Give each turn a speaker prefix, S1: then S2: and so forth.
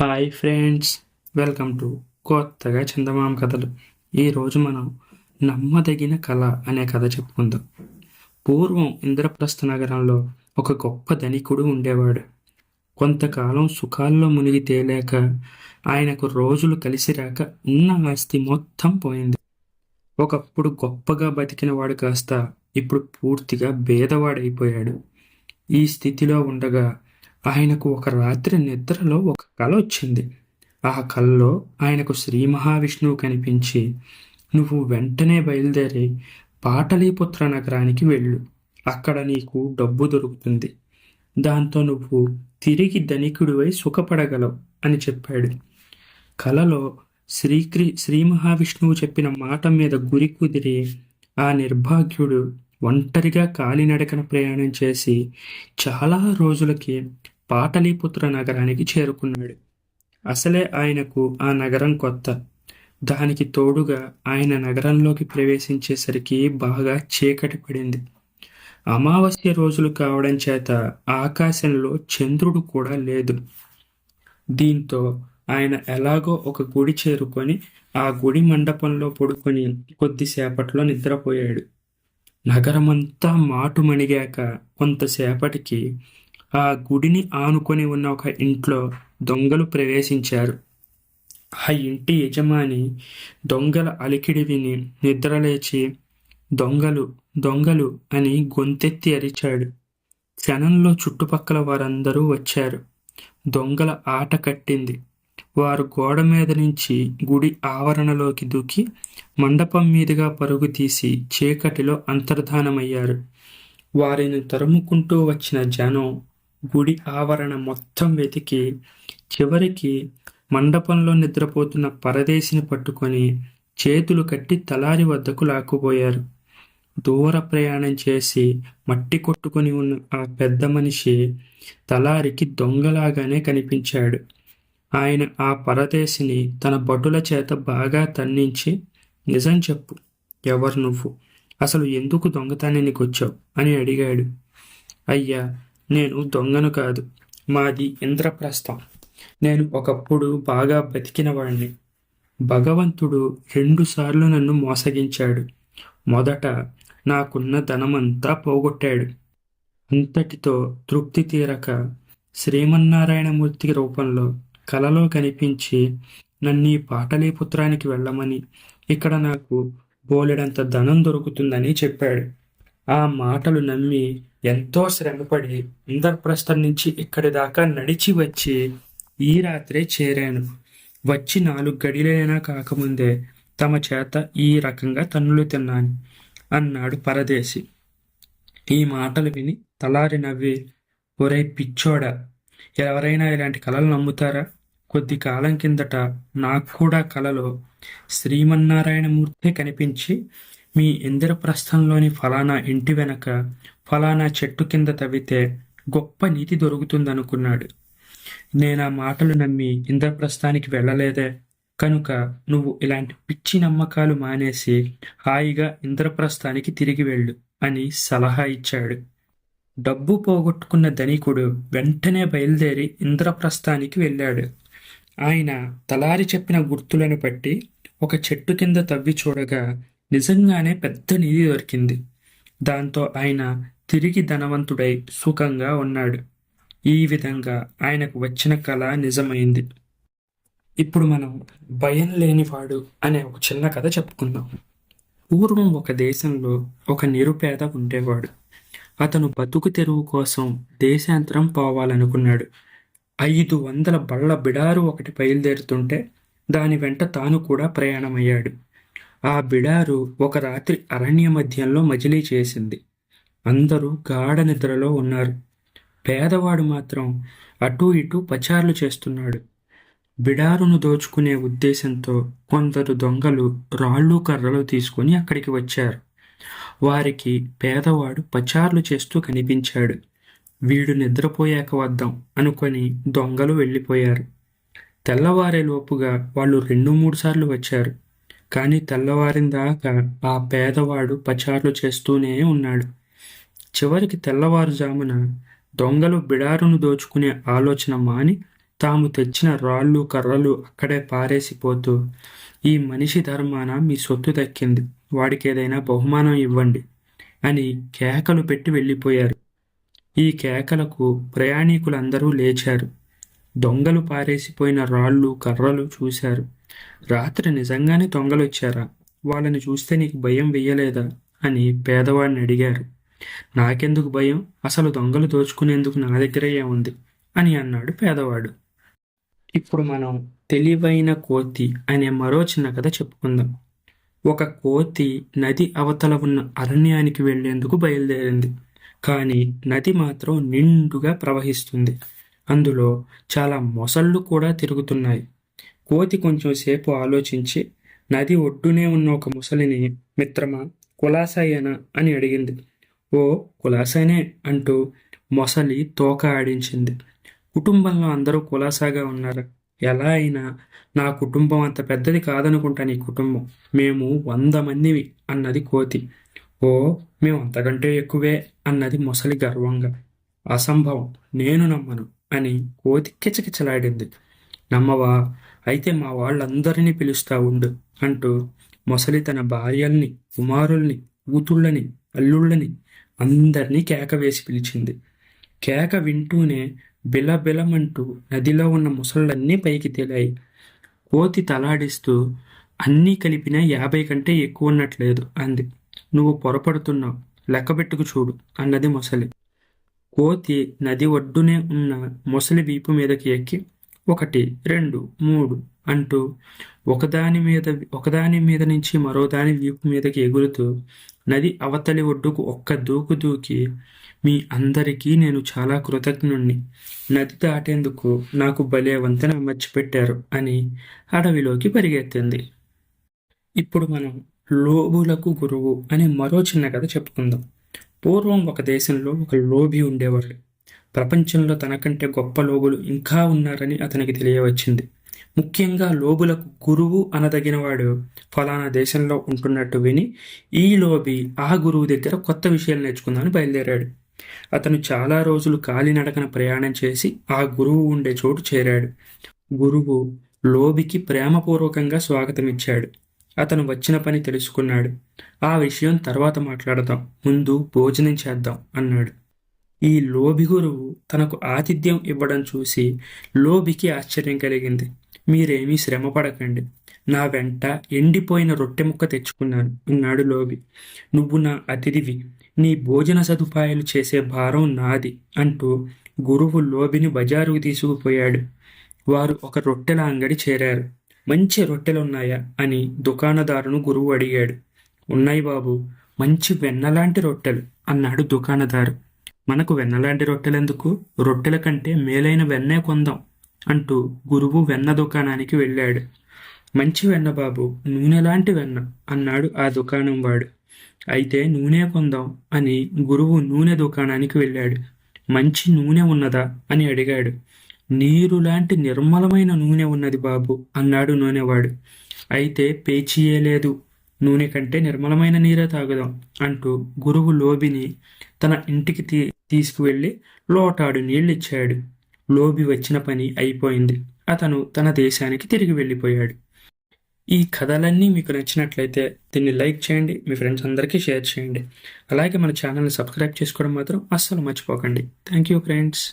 S1: Hi friends welcome to కొత్తగా చందమామ కథలు. ఈరోజు మనం నమ్మదగిన కళ అనే కథ చెప్పుకుందాం. పూర్వం ఇంద్రప్రస్థ నగరంలో ఒక గొప్ప ధనికుడు ఉండేవాడు. కొంతకాలం సుఖాల్లో మునిగి తేలేక ఆయనకు రోజులు కలిసి రాక ఉన్న ఆస్తి మొత్తం పోయింది. ఒకప్పుడు గొప్పగా బతికిన వాడు కాస్త ఇప్పుడు పూర్తిగా భేదవాడైపోయాడు ఈ స్థితిలో ఉండగా ఆయనకు ఒక రాత్రి నిద్రలో ఒక కల వచ్చింది. ఆ కలలో ఆయనకు శ్రీ మహావిష్ణువు కనిపించి నువ్వు వెంటనే బయలుదేరి పాటలీపుత్ర నగరానికి వెళ్ళు. అక్కడ నీకు డబ్బు దొరుకుతుంది. దాంతో నువ్వు తిరిగి ధనికుడివై సుఖపడగలవు అని చెప్పాడు. కలలో శ్రీక్రి శ్రీ మహావిష్ణువు చెప్పిన మాట మీద గురి కుదిరి ఆ నిర్భాగ్యుడు ఒంటరిగా కాలినడకన ప్రయాణం చేసి చాలా రోజులకి పాటలీపుత్ర నగరానికి చేరుకున్నాడు. అసలే ఆయనకు ఆ నగరం కొత్త. దానికి తోడుగా ఆయన నగరంలోకి ప్రవేశించేసరికి బాగా చీకటి పడింది. అమావాస్య రోజులు కావడం చేత ఆకాశంలో చంద్రుడు కూడా లేదు. దీంతో ఆయన ఎలాగో ఒక గుడి చేరుకొని ఆ గుడి మండపంలో పడుకొని కొద్దిసేపట్లో నిద్రపోయాడు. నగరమంతా మాటుమణిగాక కొంతసేపటికి ఆ గుడిని ఆనుకొని ఉన్న ఒక ఇంట్లో దొంగలు ప్రవేశించారు. ఆ ఇంటి యజమాని దొంగల అలికిడి విని నిద్రలేచి దొంగలు దొంగలు అని గొంతెత్తి అరిచాడు. క్షణంలో చుట్టుపక్కల వారందరూ వచ్చారు. దొంగల ఆట కట్టింది. వారు గోడ మీద నుంచి గుడి ఆవరణలోకి దూకి మండపం మీదుగా పరుగు తీసి చీకటిలో అంతర్ధానమయ్యారు. వారిని తరుముకుంటూ వచ్చిన జనం గుడి ఆవరణ మొత్తం వెతికి చివరికి మండపంలో నిద్రపోతున్న పరదేశిని పట్టుకొని చేతులు కట్టి తలారి వద్దకు లాక్కుపోయారు. దూర ప్రయాణం చేసి మట్టి కొట్టుకుని ఉన్న ఆ పెద్ద మనిషి తలారికి దొంగలాగానే కనిపించాడు. ఆయన ఆ పరదేశిని తన భటుల చేత బాగా తన్నించి నిజం చెప్పు ఎవరు నువ్వు? అసలు ఎందుకు దొంగతనానికి వచ్చావు? అని అడిగాడు. అయ్యా నేను దొంగను కాదు. మాది ఇంద్రప్రస్థం. నేను ఒకప్పుడు బాగా బతికినవాణ్ణి భగవంతుడు రెండుసార్లు నన్ను మోసగించాడు. మొదట నాకున్న ధనమంతా పోగొట్టాడు. అంతటితో తృప్తి తీరక శ్రీమన్నారాయణమూర్తి రూపంలో కలలో కనిపించి నన్ను ఈ పాటలీపుత్రానికి వెళ్ళమని ఇక్కడ నాకు బోలెడంత ధనం దొరుకుతుందని చెప్పాడు. ఆ మాటలు నమ్మి ఎంతో శ్రమపడి ఇంద్రప్రస్థం నుంచి ఇక్కడి దాకా నడిచి వచ్చి ఈ రాత్రే చేరాను. వచ్చి నాలుగు గడిలైనా కాకముందే తమ చేత ఈ రకంగా తన్నులు తిన్నాను అన్నాడు పరదేశి. ఈ మాటలు విని తలారి నవ్వి ఒరే పిచ్చోడా ఎవరైనా ఇలాంటి కళలు నమ్ముతారా? కొద్ది కాలం కిందట నాకు కూడా కలలో శ్రీమన్నారాయణమూర్తి కనిపించి మీ ఇంద్రప్రస్థంలోని ఫలానా ఇంటి వెనక ఫలానా చెట్టు కింద తవ్వితే గొప్ప నీతి దొరుకుతుందనుకున్నాడు. నేను ఆ మాటలు నమ్మి ఇంద్రప్రస్థానికి వెళ్ళలేదే. కనుక నువ్వు ఇలాంటి పిచ్చి నమ్మకాలు మానేసి హాయిగా ఇంద్రప్రస్థానికి తిరిగి వెళ్ళు అని సలహా ఇచ్చాడు. డబ్బు పోగొట్టుకున్న ధనికుడు వెంటనే బయలుదేరి ఇంద్రప్రస్థానికి వెళ్ళాడు. ఆయన తలారి చెప్పిన గుర్తులను బట్టి ఒక చెట్టు కింద తవ్వి చూడగా నిజంగానే పెద్ద నిధి దొరికింది. దాంతో ఆయన తిరిగి ధనవంతుడై సుఖంగా ఉన్నాడు. ఈ విధంగా ఆయనకు వచ్చిన కళ నిజమైంది. ఇప్పుడు మనం భయం లేనివాడు అనే ఒక చిన్న కథ చెప్పుకుందాం. పూర్వం ఒక దేశంలో ఒక నిరుపేద ఉండేవాడు. అతను బతుకు తెరువు కోసం దేశాంతరం పోవాలనుకున్నాడు. ఐదు వందల బళ్ళ బిడారు ఒకటి బయలుదేరుతుంటే దాని వెంట తాను కూడా ప్రయాణమయ్యాడు. ఆ బిడారు ఒక రాత్రి అరణ్య మధ్యంలో మజిలీ చేసింది. అందరూ గాఢ నిద్రలో ఉన్నారు. పేదవాడు మాత్రం అటూ ఇటూ పచార్లు చేస్తున్నాడు. బిడారును దోచుకునే ఉద్దేశంతో కొందరు దొంగలు రాళ్ళు కర్రలు తీసుకుని అక్కడికి వచ్చారు. వారికి పేదవాడు పచార్లు చేస్తూ కనిపించాడు. వీడు నిద్రపోయాక వద్దాం అనుకొని దొంగలు వెళ్ళిపోయారు. తెల్లవారే లోపుగా వాళ్ళు రెండు మూడు సార్లు వచ్చారు. కానీ తెల్లవారిందాకా ఆ పేదవాడు పచార్లు చేస్తూనే ఉన్నాడు. చివరికి తెల్లవారుజామున దొంగలు బిడారును దోచుకునే ఆలోచన మాని తాము తెచ్చిన రాళ్ళు కర్రలు అక్కడే పారేసిపోతూ ఈ మనిషి ధర్మాన మీ సొత్తు దక్కింది. వాడికి ఏదైనా బహుమానం ఇవ్వండి అని కేకలు పెట్టి వెళ్ళిపోయారు. ఈ కేకలకు ప్రయాణికులందరూ లేచారు. దొంగలు పారేసిపోయిన రాళ్ళు కర్రలు చూశారు. రాత్రి నిజంగానే దొంగలు వచ్చారా వాళ్ళని చూస్తే నీకు భయం వెయ్యలేదా? అని పేదవాడిని అడిగారు. నాకెందుకు భయం? అసలు దొంగలు దోచుకునేందుకు నా దగ్గరే ఉంది అని అన్నాడు పేదవాడు. ఇప్పుడు మనం తెలివైన కోతి అనే మరో చిన్న కథ చెప్పుకుందాం. ఒక కోతి నది అవతల ఉన్న అరణ్యానికి వెళ్ళేందుకు బయలుదేరింది. కానీ నది మాత్రం నిండుగా ప్రవహిస్తుంది. అందులో చాలా మొసళ్ళు కూడా తిరుగుతున్నాయి. కోతి కొంచెం సేపు ఆలోచించి నది ఒడ్డునే ఉన్న ఒక ముసలిని మిత్రమా కులాసాయేనా అని అడిగింది. ఓ కులాసానే అంటూ మొసలి తోక ఆడించింది. కుటుంబంలో అందరూ కులాసాగా ఉన్నారు. ఎలా అయినా నా కుటుంబం అంత పెద్దది కాదనుకుంటా నీ కుటుంబం. మేము వంద మందివి అన్నది కోతి. ఓ మేము అంతకంటే ఎక్కువే అన్నది మొసలి గర్వంగా. అసంభవం నేను నమ్మను అని కోతి కిచకిచలాడింది. నమ్మవా? అయితే మా వాళ్ళందరినీ పిలుస్తా ఉండు అంటూ మొసలి తన భార్యల్ని కుమారుల్ని కూతుళ్ళని అల్లుళ్ళని అందరినీ కేక వేసి పిలిచింది. కేక వింటూనే బిలబిలమంటూ నదిలో ఉన్న ముసళ్ళన్నీ పైకి తేలాయి. కోతి తలాడిస్తూ అన్నీ కలిపిన యాభై కంటే ఎక్కువ ఉన్నట్లేదు అంది. నువ్వు పొరపడుతున్నావు. లెక్కబెట్టుకు చూడు అన్నది మొసలి. కోతి నది ఒడ్డునే ఉన్న మొసలి వీపు మీదకి ఎక్కి ఒకటి రెండు మూడు అంటూ ఒకదాని మీద ఒకదాని మీద నుంచి మరో దాని వీపు మీదకి ఎగురుతూ నది అవతలి ఒడ్డుకు ఒక్క దూకు దూకి మీ అందరికీ నేను చాలా కృతజ్ఞుణ్ణి. నది దాటేందుకు నాకు భలే వంతెన మర్చిపెట్టారు అని అడవిలోకి పరిగెత్తింది. ఇప్పుడు మనం లోబులకు గురువు అనే మరో చిన్న కథ చెప్పుకుందాం. పూర్వం ఒక దేశంలో ఒక లోబి ఉండేవాడు ప్రపంచంలో తనకంటే గొప్ప లోగులు ఇంకా ఉన్నారని అతనికి తెలియవచ్చింది. ముఖ్యంగా లోబులకు గురువు అనదగినవాడు ఫలానా దేశంలో ఉంటున్నట్టు విని ఈ లోబి ఆ గురువు దగ్గర కొత్త విషయాలు నేర్చుకుందామని బయలుదేరాడు. అతను చాలా రోజులు కాలినడకన ప్రయాణం చేసి ఆ గురువు ఉండే చోటు చేరాడు. గురువు లోబికి ప్రేమపూర్వకంగా స్వాగతమిచ్చాడు. అతను వచ్చిన పని తెలుసుకున్నాడు. ఆ విషయం తర్వాత మాట్లాడదాం. ముందు భోజనం చేద్దాం అన్నాడు. ఈ లోబి గురువు తనకు ఆతిథ్యం ఇవ్వడం చూసి లోబికి ఆశ్చర్యం కలిగింది. మీరేమీ శ్రమ పడకండి నా వెంట ఎండిపోయిన రొట్టె ముక్క తెచ్చుకున్నాను అన్నాడు లోబి. నువ్వు నా అతిథివి. నీ భోజన సదుపాయాలు చేసే భారం నాది అంటూ గురువు లోబిని బజారుకు తీసుకుపోయాడు. వారు ఒక రొట్టెల అంగడి చేరారు. మంచి రొట్టెలున్నాయా అని దుకాణదారును గురువు అడిగాడు. ఉన్నాయి బాబు మంచి వెన్నలాంటి రొట్టెలు అన్నాడు దుకాణదారు. మనకు వెన్నలాంటి రొట్టెలెందుకు? రొట్టెల కంటే మేలైన వెన్నే కొందాం అంటూ గురువు వెన్న దుకాణానికి వెళ్ళాడు. మంచి వెన్న బాబు నూనెలాంటి వెన్న అన్నాడు ఆ దుకాణం వాడు. అయితే నూనె కొందాం అని గురువు నూనె దుకాణానికి వెళ్ళాడు. మంచి నూనె ఉన్నదా అని అడిగాడు. నీరు లాంటి నిర్మలమైన నూనె ఉన్నది బాబు అన్నాడు నూనెవాడు అయితే పేచీయే లేదు. నూనె కంటే నిర్మలమైన నీరే తాగుదాం అంటూ గురువు లోబిని తన ఇంటికి తీ తీసుకువెళ్ళి లోటాడు నీళ్ళిచ్చాడు. లోబి వచ్చిన పని అయిపోయింది. అతను తన దేశానికి తిరిగి వెళ్ళిపోయాడు. ఈ కథలన్నీ మీకు నచ్చినట్లయితే దీన్ని లైక్ చేయండి మీ ఫ్రెండ్స్ అందరికీ షేర్ చేయండి. అలాగే మన ఛానల్ని సబ్స్క్రైబ్ చేసుకోవడం మాత్రం అస్సలు మర్చిపోకండి. Thank you friends.